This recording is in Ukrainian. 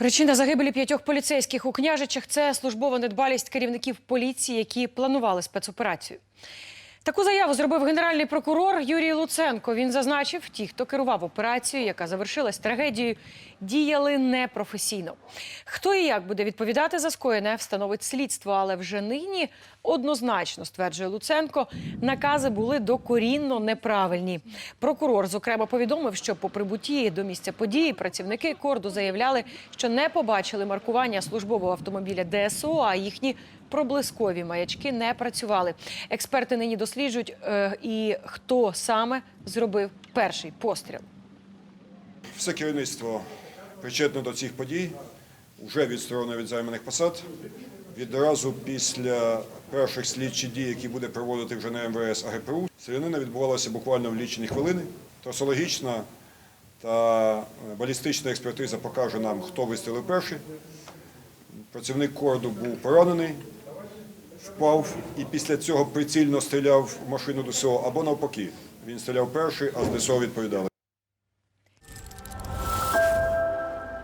Причина загибелі п'ятьох поліцейських у княжичах це службова недбалість керівників поліції, які планували спецоперацію. Таку заяву зробив генеральний прокурор Юрій Луценко. Він зазначив, ті, хто керував операцією, яка завершилась трагедією, діяли непрофесійно. Хто і як буде відповідати за скоєне, встановить слідство, але вже нині однозначно стверджує Луценко, накази були докорінно неправильні. Прокурор зокрема повідомив, що по прибутті до місця події працівники корду заявляли, що не побачили маркування службового автомобіля ДСО, а їхні проблискові маячки не працювали. Експерти нині досліджують, е, і хто саме зробив перший постріл. Все керівництво причетне до цих подій вже відсторонено від займаних посад. Відразу після перших слідчих дій, які буде проводити вже не МВС, а ГПУ, стрілянина відбувалася буквально в лічені хвилини. Трасологічна та е, балістична експертиза покаже нам, хто вистрілив перший. Працівник корду був поранений, впав і після цього прицільно стріляв в машину ДСО або навпаки. Він стріляв перший, а з ДСО відповідали.